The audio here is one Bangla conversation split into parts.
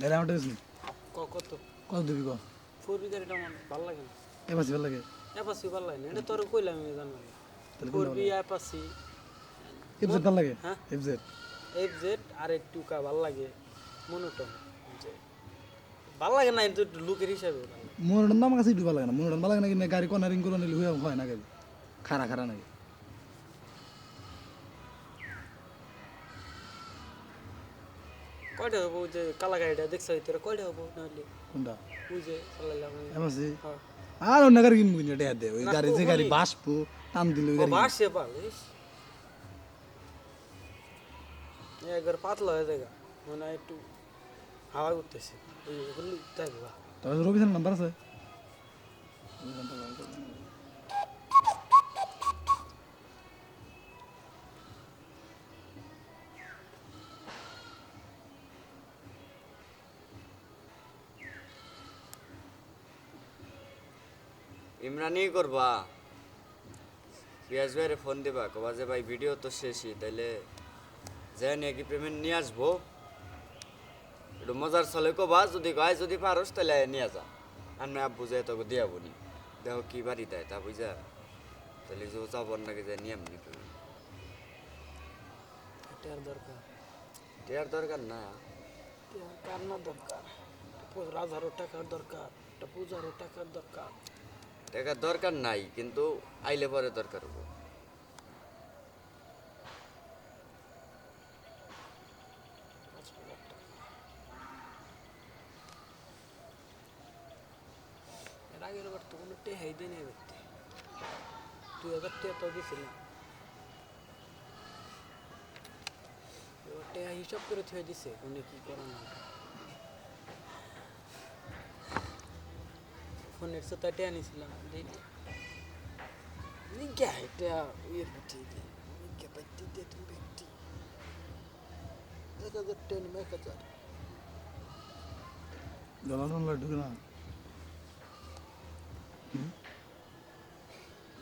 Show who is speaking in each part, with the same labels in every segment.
Speaker 1: গেছি
Speaker 2: ক- কত?
Speaker 1: কত দিবি ক?
Speaker 2: ফোর বি গাড়িটা আমার ভালো লাগে না।
Speaker 1: ভালো লাগে?
Speaker 2: অ্যাপাসি ভালো লাগে না এটা তোর কইলাম আমি জানলাম ফোর বি অ্যাপাসি
Speaker 1: এফজেড ভালো লাগে?
Speaker 2: হ্যাঁ?
Speaker 1: এফজেড
Speaker 2: এফ জেড আর একটু কা ভালো লাগে মনোটন। ভালো লাগে না কিন্তু লুকের হিসাবে।
Speaker 1: মনোটন আমার কাছে একটু ভালো লাগে না। মনোটন ভালো লাগে না কিন্তু গাড়ি কর্নারিং করে নিলে হয় না গাড়ি। খারা খারা নাকি?
Speaker 2: কয়টা হব যে কালা গাড়িটা দেখছ তোরা কয়টা হব নাহলে
Speaker 1: কোনটা
Speaker 2: ওই যে চালাইলাম হ্যাঁ।
Speaker 1: আর অন্য গাড়ি কিনবো কিনা এটা দে ওই গাড়ি যে গাড়ি বাসবো টান দিলে ওই গাড়ি
Speaker 2: বাসে পাল ইস। এই একবার পাতলা হয়ে যায় মানে একটু হাওয়া উঠতেছে ওই তাই
Speaker 1: তবে রবিশান নাম্বার আছে
Speaker 3: ইমরানই করবা? পিয়াজ ভাইরে ফোন দিবা কবা যে ভাই ভিডিও তো শেষই তাইলে যাই নিয়ে কি পেমেন্ট নিয়ে আসব। একটু মজার চলে কবা যদি গায়ে যদি পারস তাহলে নিয়ে যা। আর না যায় তোকে দিয়া বলি দেখো কি বাড়ি দেয় তা বুঝা? তাহলে যে যাবর নাকি যায় নিয়ে এমনি পেমেন্ট
Speaker 2: এটার দরকার?
Speaker 3: দেওয়ার দরকার না।
Speaker 2: এটার কার না দরকার? হাজারো টাকার দরকার একটা পূজারও টাকার দরকার।
Speaker 3: টাকার দরকার নাই, কিন্তু আইলে পরে দরকার হব।
Speaker 2: তো কোনো নাই ব্যক্তি। দুই হাজার টাকা তো দিয়েছিলাম এবার টেহা হিসাব করে থুয়ে দিছে কোনে কি করে না ফোনের সাথে টেয়া এটা ইয়ের দিয়ে তুমি ব্যক্তি। এক হাজার টেন এক হাজার
Speaker 1: ডলার ডলার ঢুকে না? হুম?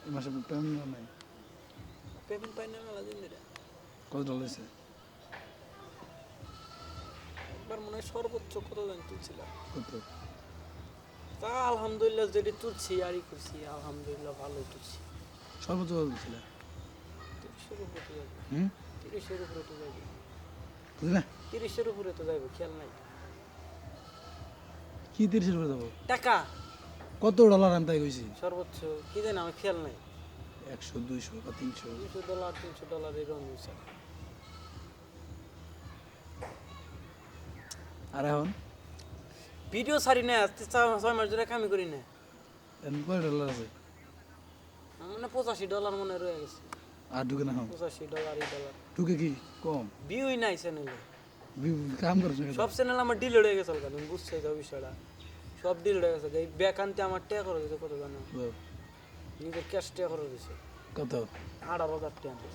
Speaker 1: এই মাসে পেমেন্ট নাই?
Speaker 2: পেমেন্ট পাই না মেলা দিন ধরে
Speaker 1: কত ডলার হয়েছে
Speaker 2: একবার মনে হয় সর্বোচ্চ কত দাম তুলছিলাম।
Speaker 1: কত?
Speaker 2: তা আলহামদুলিল্লাহ যেটি তুলছি আরই করছি আলহামদুলিল্লাহ ভালোই তুলছি।
Speaker 1: সর্বোচ্চ কত দিছিল?
Speaker 2: তিরিশের উপরে তো যাবে
Speaker 1: হুম?
Speaker 2: তিরিশের উপরে তো যাবে
Speaker 1: বুঝলি?
Speaker 2: তিরিশের উপরে তো যাবে খেয়াল নাই।
Speaker 1: কি তিরিশের উপরে যাব?
Speaker 2: টাকা।
Speaker 1: কত ডলার আমি তাই কইছি?
Speaker 2: সর্বোচ্চ কি জানি আমার খেয়াল নাই।
Speaker 1: একশো দুইশো বা তিনশো।
Speaker 2: দুশো ডলার তিনশো ডলার এরকম
Speaker 1: আর এখন?
Speaker 2: ভিডিও সারি না আজকে ছয় মাস ধরে কামি করি না।
Speaker 1: কয় ডলার আছে?
Speaker 2: মানে পঁচাশি ডলার মনে রয়ে গেছে।
Speaker 1: আর ঢুকে না
Speaker 2: পঁচাশি ডলার এই ডলার
Speaker 1: ঢুকে কি? কম।
Speaker 2: ভিউই নাই চ্যানেলে
Speaker 1: বি- কাম করছ
Speaker 2: সব চ্যানেল আমার ডিলিট হয়ে গেছে বুঝছে বিষয়টা। সব ডিলিট হয়ে গেছে। এই ব্যাক আনতে আমার ট্যাগ করে কত জানো? নিজের ক্যাশ ট্যাগ করে দিছে
Speaker 1: কত?
Speaker 2: আঠারো হাজার টাকা